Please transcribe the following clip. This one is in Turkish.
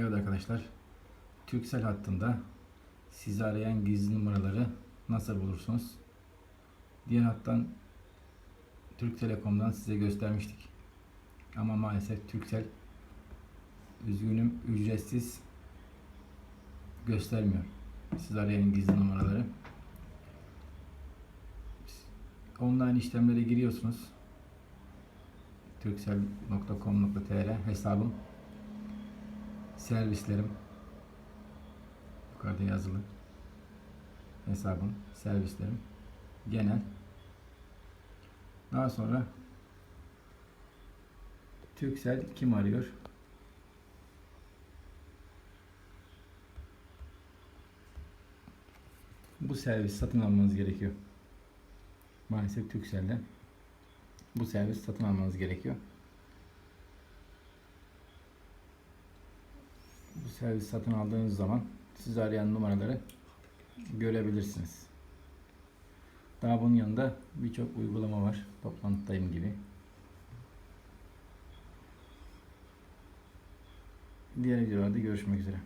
Evet arkadaşlar. Türksel hattında sizi arayan gizli numaraları nasıl bulursunuz? Diğer hattan Türk Telekom'dan size göstermiştik. Ama maalesef Türksel üzgünüm ücretsiz göstermiyor. Siz arayan gizli numaraları. Online işlemlere giriyorsunuz. Turkcell.com.tr hesabım servislerim. Yukarıda yazılı. Hesabım servislerim. Genel. Daha sonra Türksel kim arıyor? Bu servis satın almanız gerekiyor. Maalesef Turkcell'de bu servis satın almanız gerekiyor servis satın aldığınız zaman sizi arayan numaraları görebilirsiniz. Daha bunun yanında birçok uygulama var. Toplantıdayım gibi. Diğer videolarda görüşmek üzere.